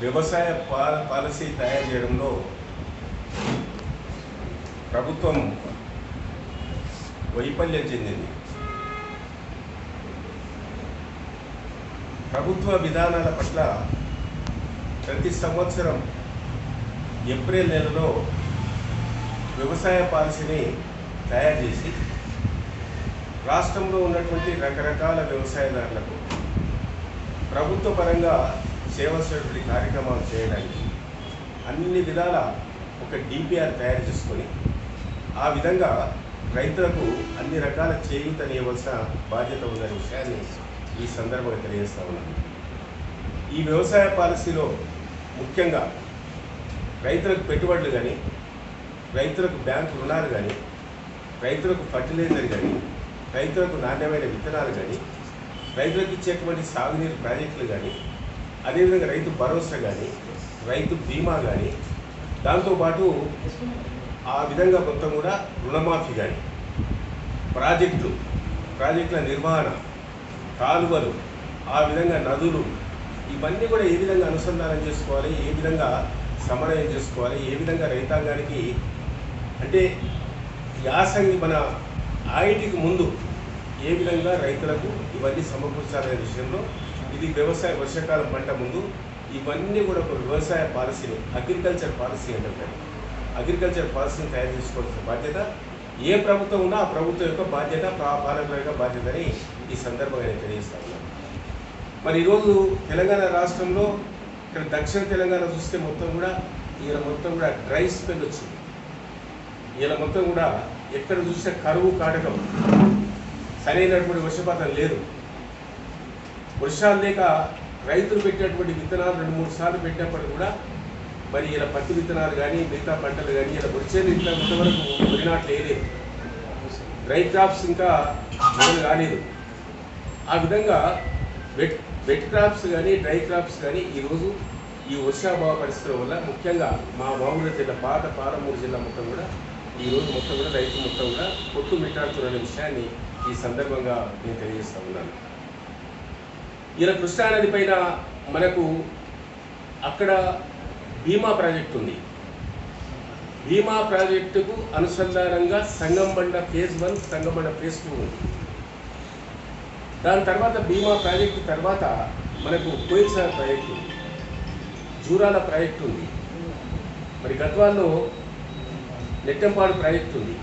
వ్యవసాయ పాలసీ తయారు చేయడంలో ప్రభుత్వం వైఫల్యం చెందింది. ప్రభుత్వ విధానాల పట్ల ప్రతి సంవత్సరం ఏప్రిల్ నెలలో వ్యవసాయ పాలసీని తయారు చేసి రాష్ట్రంలో ఉన్నటువంటి రకరకాల వ్యవసాయదారులకు ప్రభుత్వ పరంగా చేయవలసినటువంటి కార్యక్రమాలు చేయడానికి అన్ని విధాల ఒక డిపిఆర్ తయారు చేసుకొని ఆ విధంగా రైతులకు అన్ని రకాల చేయూతనివ్వవలసిన బాధ్యత ఉందనే విషయాన్ని ఈ సందర్భంగా తెలియజేస్తా ఉన్నాను. ఈ వ్యవసాయ పాలసీలో ముఖ్యంగా రైతులకు పెట్టుబడులు కానీ రైతులకు బ్యాంకు రుణాలు కానీ రైతులకు ఫర్టిలైజర్ కానీ రైతులకు నాణ్యమైన విత్తనాలు కానీ రైతులకు ఇచ్చేటువంటి సాగునీరు ప్రాజెక్టులు కానీ అదేవిధంగా రైతు భరోసా కానీ రైతు బీమా కానీ దాంతోపాటు ఆ విధంగా మొత్తం కూడా రుణమాఫీ కానీ ప్రాజెక్టులు ప్రాజెక్టుల నిర్వహణ కాలువలు ఆ విధంగా నదులు ఇవన్నీ కూడా ఏ విధంగా అనుసంధానం చేసుకోవాలి ఏ విధంగా సమన్వయం చేసుకోవాలి ఏ విధంగా రైతాంగానికి అంటే యాసంగి మన ఆయిటికి ముందు ఏ విధంగా రైతులకు ఇవన్నీ సమకూర్చాలనే విషయంలో ఇది వ్యవసాయ వర్షాకాలం పంట ముందు ఇవన్నీ కూడా ఒక వ్యవసాయ పాలసీని అగ్రికల్చర్ పాలసీ అంటే అగ్రికల్చర్ పాలసీని తయారు చేసుకోవాల్సిన బాధ్యత ఏ ప్రభుత్వం ఉన్నా ఆ ప్రభుత్వం యొక్క బాధ్యత పాలకుల యొక్క బాధ్యత అని ఈ సందర్భంగా నేను తెలియజేస్తాను మరి ఈరోజు తెలంగాణ రాష్ట్రంలో ఇక్కడ దక్షిణ తెలంగాణ చూస్తే మొత్తం కూడా ఈయన మొత్తం కూడా డ్రై స్పెల్ వచ్చింది. ఈయన మొత్తం కూడా ఎక్కడ చూస్తే కరువు కాటకం. సరైనటువంటి వర్షపాతం లేదు. వర్షాలు లేక రైతులు పెట్టినటువంటి విత్తనాలు రెండు మూడు సార్లు పెట్టినప్పటికీ కూడా మరి ఇలా పత్తి విత్తనాలు కానీ మిగతా పంటలు కానీ ఇలా వచ్చేది ఇంత ఇంతవరకు వరినాట్లు వేయలేదు డ్రై క్రాప్స్ ఇంకా మొదలు కాలేదు. ఆ విధంగా వెట్ వెట్ క్రాప్స్ కానీ డ్రై క్రాప్స్ కానీ ఈరోజు ఈ వర్షాభావ పరిస్థితుల వల్ల ముఖ్యంగా మా మామూలు జిల్లా పాత పాలమూరు జిల్లా మొత్తం కూడా ఈరోజు మొత్తం కూడా రైతు మొత్తం కూడా పొట్టు మిట్టాడుతున్న విషయాన్ని ఈ సందర్భంగా నేను తెలియజేస్తా ఉన్నాను. ఈయన కృష్ణానది పైన మనకు అక్కడ భీమా ప్రాజెక్ట్ ఉంది. భీమా ప్రాజెక్టుకు అనుసంధానంగా Sangambanda phase one Sangambanda phase two ఉంది. దాని తర్వాత భీమా ప్రాజెక్టు తర్వాత మనకు కోయిల్సార్ ప్రాజెక్టు ఉంది. జూరాల ప్రాజెక్టు ఉంది. మరి గద్వాల్లో నెట్టంపాడు ప్రాజెక్టు ఉంది.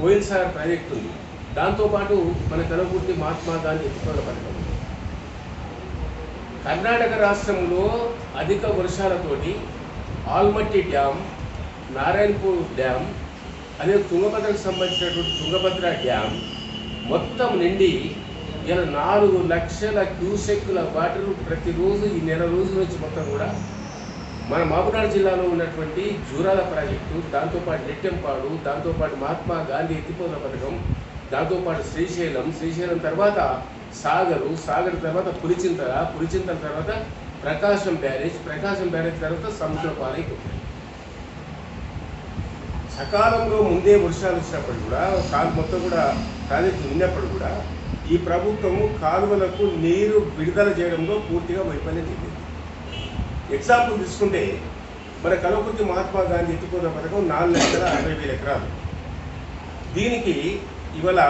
కోయిల్సార్ ప్రాజెక్టు ఉంది. దాంతోపాటు మన కలవకుర్తి మహాత్మా గాంధీ ఎత్తుకోవల పథకం ఉంది. కర్ణాటక రాష్ట్రంలో అధిక వర్షాలతోటి ఆల్మట్టి డ్యామ్ నారాయణపూర్ డ్యామ్ అదే తుంగభద్రకు సంబంధించినటువంటి తుంగభద్ర డ్యామ్ మొత్తం నిండి ఇలా నాలుగు లక్షల క్యూసెక్కుల వాటర్ ప్రతిరోజు ఈ నెల రోజుల నుంచి మొత్తం కూడా మన మహబూబ్నగర్ జిల్లాలో ఉన్నటువంటి జూరాల ప్రాజెక్టు దాంతోపాటు నెట్టెంపాడు దాంతోపాటు మహాత్మా గాంధీ ఎత్తిపోతల పథకం దాంతోపాటు శ్రీశైలం శ్రీశైలం తర్వాత సాగరు సాగర్ తర్వాత పులిచింతల పులిచింతల తర్వాత ప్రకాశం బ్యారేజ్ ప్రకాశం బ్యారేజ్ తర్వాత సముద్ర పాలైపోతుంది సకాలంలో ముందే వర్షాలు వచ్చినప్పుడు కూడా కాలు మొత్తం కూడా ప్రాజెక్టు ఉన్నప్పుడు కూడా ఈ ప్రభుత్వము కాలువలకు నీరు విడుదల చేయడంలో పూర్తిగా వైఫల్యం చెందింది. ఎగ్జాంపుల్ తీసుకుంటే మన కలవకుర్తి మహాత్మా గాంధీ ఎత్తుకున్న పథకం నాలుగు లక్షల అరవై వేల ఎకరాలు. దీనికి ఇవాళ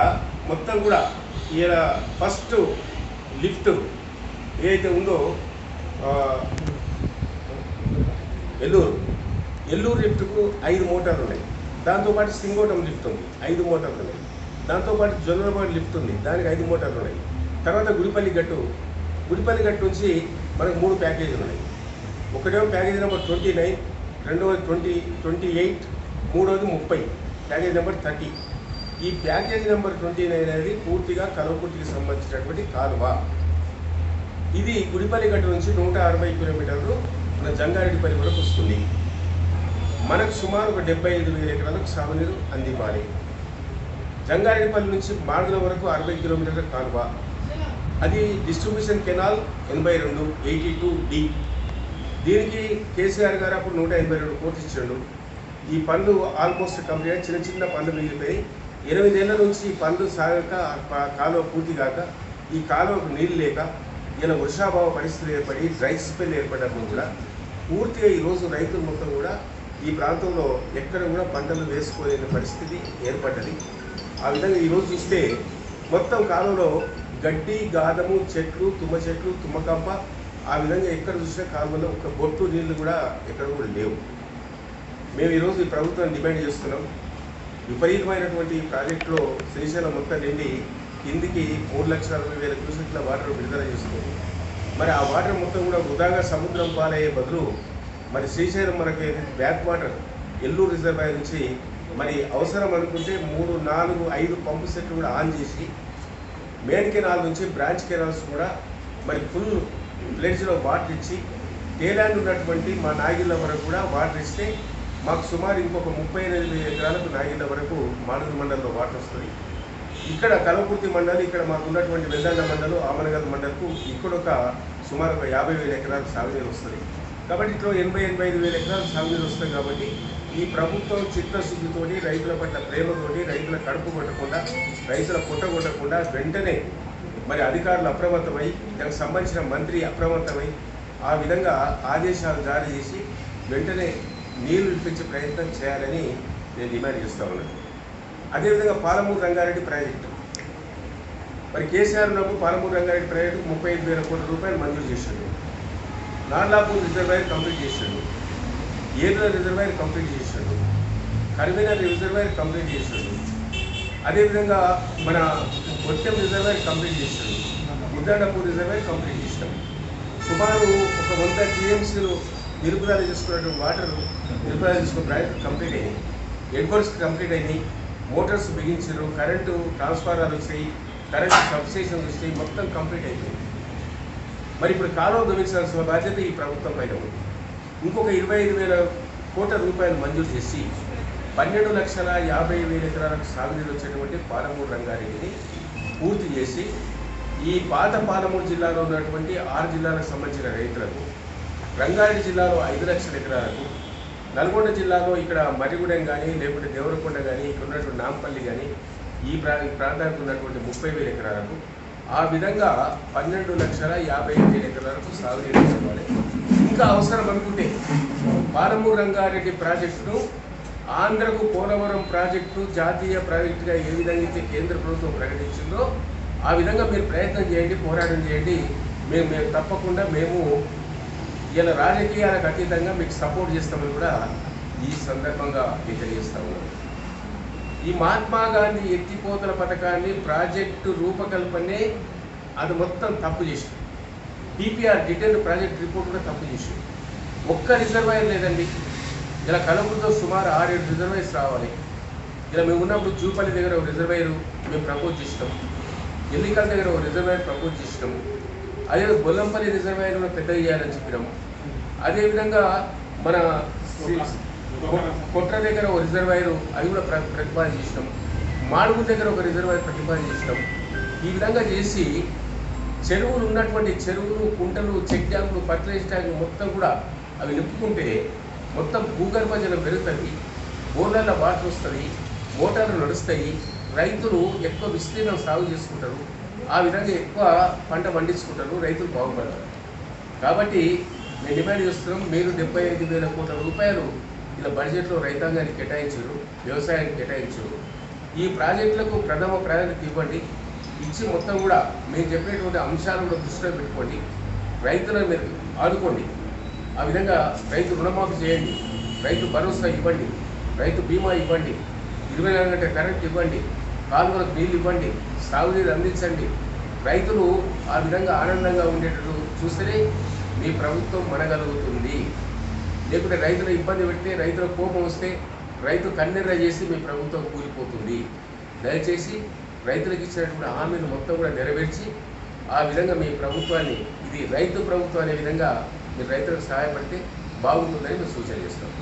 మొత్తం కూడా ఈయన ఫస్ట్ లిఫ్ట్ ఏదైతే ఉందో ఎల్లూరు. ఎల్లూరు లిఫ్ట్కు ఐదు మోటార్లు ఉన్నాయి దాంతోపాటు సింగోటం లిఫ్ట్ ఉంది ఐదు మోటార్లు ఉన్నాయి దాంతోపాటు జొన్నలపాడు లిఫ్ట్ ఉంది దానికి ఐదు మోటార్లు ఉన్నాయి తర్వాత గుడిపల్లి గట్టు. గుడిపల్లి గట్టు నుంచి మనకు మూడు ప్యాకేజీలు ఉన్నాయి. ఒకటేమో ప్యాకేజీ నెంబర్ ట్వంటీ నైన్ రెండవది ట్వంటీ ట్వంటీ ఎయిట్ మూడవది ముప్పై. Package number thirty. ఈ ప్యాకేజ్ నెంబర్ ట్వంటీ నైన్ అనేది పూర్తిగా కలవకుర్తికి సంబంధించినటువంటి కాలువ. ఇది గుడిపల్లిగట్టు నుంచి నూట అరవై కిలోమీటర్లు మన జంగారెడ్డిపల్లి వరకు వస్తుంది. మనకు సుమారు ఒక డెబ్బై ఐదు వేల ఎకరాలకు సాగునీరు అందివ్వాలి. జంగారెడ్డిపల్లి నుంచి మార్గుల వరకు అరవై కిలోమీటర్ల కాలువ. అది డిస్ట్రిబ్యూషన్ కెనాల్ ఎనభై రెండు ఎయిటీ టూ డి. దీనికి కేసీఆర్ గారు అప్పుడు నూట ఎనభై రెండు కోట్లు ఇచ్చాడు. ఈ పనులు ఆల్మోస్ట్ కంప్లీట్ చిన్న చిన్న పనులు మిగిలిపోయి ఇరవై నెలల నుంచి పండ్లు సాగక కాలువ పూర్తి కాక ఈ కాలువకు నీళ్ళు లేక ఇలా వర్షాభావ పరిస్థితులు ఏర్పడి డ్రై స్పెల్ ఏర్పడినప్పుడు కూడా పూర్తిగా ఈరోజు రైతులు మొత్తం కూడా ఈ ప్రాంతంలో ఎక్కడ కూడా పంటలు వేసుకోలేని పరిస్థితి ఏర్పడ్డది. ఆ విధంగా ఈరోజు చూస్తే మొత్తం కాలంలో గడ్డి గాదము చెట్లు తుమ్మ చెట్లు తుమ్మకంప ఆ విధంగా ఎక్కడ చూసినా కాలంలో ఒక బొట్టు నీళ్ళు కూడా ఎక్కడ కూడా లేవు. మేము ఈరోజు ఈ ప్రభుత్వాన్ని డిమాండ్ చేస్తున్నాం. విపరీతమైనటువంటి ప్రాజెక్టులో శ్రీశైలం మొత్తం నిండి కిందికి మూడు లక్షల అరవై వేల క్యూసెక్ల వాటర్ విడుదల చేస్తుంది. మరి ఆ వాటర్ మొత్తం కూడా వృధాగా సముద్రం పాలయ్యే బదులు మరి శ్రీశైలం మనకి బ్యాక్ వాటర్ ఎల్లూరు రిజర్వాయర్ నుంచి మరి అవసరం అనుకుంటే మూడు నాలుగు ఐదు పంపు సెట్లు కూడా ఆన్ చేసి మెయిన్ కెనాల్ నుంచి బ్రాంచ్ కెనాల్స్ కూడా మరి ఫుల్ ప్లేస్లో వాటర్ ఇచ్చి టేలాండ్ ఉన్నటువంటి మా నాగిళ్ళ వరకు కూడా వాటర్ ఇస్తే మాకు సుమారు ఇంకొక ముప్పై ఎనిమిది వేల ఎకరాలకు నాగిళ్ళ వరకు మాడుగుల మండలంలో వాటర్ వస్తుంది. ఇక్కడ కలవకుర్తి మండలి ఇక్కడ మాకు ఉన్నటువంటి వెల్దండ మండలం ఆమనగల్ మండలకు ఇక్కడ ఒక సుమారు ఒక యాభై వేల ఎకరాలకు సాగునీరు వస్తుంది. కాబట్టి ఇట్లా ఎనభై ఎనభై ఐదు వేల ఎకరాలకు సాగునీరు వస్తుంది కాబట్టి ఈ ప్రభుత్వం చిత్తశుద్ధితోటి రైతుల పట్ల ప్రేమతోటి రైతుల కడుపు కొట్టకుండా రైతుల పొట్ట కొట్టకుండా వెంటనే మరి అధికారులు అప్రమత్తమై దానికి సంబంధించిన మంత్రి అప్రమత్తమై ఆ విధంగా ఆదేశాలు జారీ చేసి వెంటనే నీళ్ళు ఇప్పించే ప్రయత్నం చేయాలని నేను డిమాండ్ చేస్తా ఉన్నాను. అదేవిధంగా పాలమూరు రంగారెడ్డి ప్రాజెక్టు. మరి కేసీఆర్ ఉన్నప్పుడు పాలమూరు రంగారెడ్డి ప్రాజెక్టుకు ముప్పై ఐదు వేల కోట్ల రూపాయలు మంజూరు చేశాడు. నార్లాపూర్ రిజర్వాయర్ కంప్లీట్ చేశాడు. ఏదుల రిజర్వాయర్ కంప్లీట్ చేశాడు. కరిమినర్ రిజర్వాయర్ కంప్లీట్ చేశాడు. అదేవిధంగా మన కొత్తెం రిజర్వాయర్ కంప్లీట్ చేశాడు. ముద్దాడపూర్ రిజర్వాయర్ కంప్లీట్ చేశాడు. సుమారు ఒక వంద టీఎంసీలు నిలుపుదల చేసుకున్నటువంటి వాటర్ నిలుపుదల చేసుకున్న ప్రాజెక్టు కంప్లీట్ అయ్యాయి హెడ్ కోర్స్ కంప్లీట్ అయినాయి మోటార్స్ బిగించారు కరెంటు ట్రాన్స్ఫార్మర్లు వచ్చాయి కరెంటు సబ్స్టేషన్స్ వచ్చాయి మొత్తం కంప్లీట్ అయిపోయింది. మరి ఇప్పుడు కాలువ గమనించాల్సిన బాధ్యత ఈ ప్రభుత్వం పైన ఉంది. ఇంకొక ఇరవై ఐదు వేల కోట్ల రూపాయలు మంజూరు చేసి పన్నెండు లక్షల యాభై వేల ఎకరాలకు సాగునీరు వచ్చేటువంటి పాలమూరు రంగారెడ్డిని పూర్తి చేసి ఈ పాత పాలమూరు జిల్లాలో ఉన్నటువంటి ఆరు జిల్లాలకు సంబంధించిన రైతులకు రంగారెడ్డి జిల్లాలో ఐదు లక్షల ఎకరాలకు నల్గొండ జిల్లాలో ఇక్కడ మరిగూడెం కానీ లేకుంటే దేవరకొండ కానీ ఇక్కడ ఉన్నటువంటి నాంపల్లి కానీ ఈ ప్రా ప్రాంతానికి ఉన్నటువంటి ముప్పై వేల ఎకరాలకు ఆ విధంగా పన్నెండు లక్షల యాభై వేల ఎకరాలకు సాగునీరు ఇవ్వాలి. ఇంకా అవసరం అనుకుంటే పాలమూరు రంగారెడ్డి ప్రాజెక్టును ఆంధ్రకు పోలవరం ప్రాజెక్టు జాతీయ ప్రాజెక్టుగా ఏ విధంగా అయితే కేంద్ర ప్రభుత్వం ప్రకటించిందో ఆ విధంగా మీరు ప్రయత్నం చేయండి పోరాటం చేయండి. మేము మేము తప్పకుండా మేము ఇలా రాజకీయాలకు అతీతంగా మీకు సపోర్ట్ చేస్తామని కూడా ఈ సందర్భంగా తెలియజేస్తా ఉన్నాం ఈ మహాత్మా గాంధీ ఎత్తిపోతల పథకాన్ని ప్రాజెక్టు రూపకల్పనే అది మొత్తం తప్పు చేసింది. డిపిఆర్ డీటెయిల్ ప్రాజెక్ట్ రిపోర్ట్ కూడా తప్పు చేసింది. ఒక్క రిజర్వాయర్ లేదండి. ఇలా కలుపుతో సుమారు ఆరేడు రిజర్వాయర్స్ రావాలి. ఇలా మేము ఉన్నప్పుడు జూపల్లి దగ్గర ఒక రిజర్వాయర్ మేము ప్రపోజ్ చేసినాం. ఎల్లికల్ దగ్గర ఒక రిజర్వాయర్ ప్రపోజ్ చేసినాము అదే బొల్లంపల్లి రిజర్వాయర్ కూడా పెద్ద చేయాలని చెప్పినాం అదేవిధంగా మన కొట్ర దగ్గర ఒక రిజర్వాయర్ అది కూడా ప్ర ప్రతిపాదన చేసినాం. మాడుగు దగ్గర ఒక రిజర్వాయర్ ప్రతిపాదన చేసినాం. ఈ విధంగా చేసి చెరువులు ఉన్నటువంటి చెరువులు కుంటలు చెక్ డ్యాములు ఫర్టిలైజ్ ట్యాంకులు మొత్తం కూడా అవి నింపుకుంటే మొత్తం భూగర్భ జలం పెరుగుతుంది బోర్లలో వాటర్ వస్తుంది మోటార్లు నడుస్తాయి రైతులు ఎక్కువ విస్తీర్ణం సాగు చేసుకుంటారు. ఆ విధంగా ఎక్కువ పంట పండించుకుంటారు రైతులు బాగుపడతారు. కాబట్టి మేము డిమాండ్ చేస్తున్నాం మీరు డెబ్బై ఐదు వేల కోట్ల రూపాయలు ఇలా బడ్జెట్లో రైతాంగానికి కేటాయించారు వ్యవసాయానికి కేటాయించారు. ఈ ప్రాజెక్టులకు ప్రథమ ప్రాధాన్యత ఇవ్వండి. ఇచ్చి మొత్తం కూడా మేము చెప్పినటువంటి అంశాలను దృష్టిలో పెట్టుకోండి. రైతులను మీరు ఆదుకోండి. ఆ విధంగా రైతు రుణమాఫీ చేయండి. రైతు భరోసా ఇవ్వండి. రైతు బీమా ఇవ్వండి. ఇరవై నాలుగు గంటల కరెంట్ ఇవ్వండి. కాలువలకు నీళ్ళు ఇవ్వండి సాగునీరు అందించండి. రైతులు ఆ విధంగా ఆనందంగా ఉండేటట్టు చూస్తేనే మీ ప్రభుత్వం మనగలుగుతుంది. లేకుంటే రైతుల ఇబ్బంది పెడితే రైతుల కోపం వస్తే రైతు కన్నెర్ర చేసి మీ ప్రభుత్వం కూలిపోతుంది. దయచేసి రైతులకు ఇచ్చినటువంటి హామీలు మొత్తం కూడా నెరవేర్చి ఆ విధంగా మీ ప్రభుత్వాన్ని ఇది రైతు ప్రభుత్వం అనే విధంగా మీరు రైతులకు సహాయపడితే బాగుంటుందని మేము సూచన చేస్తాం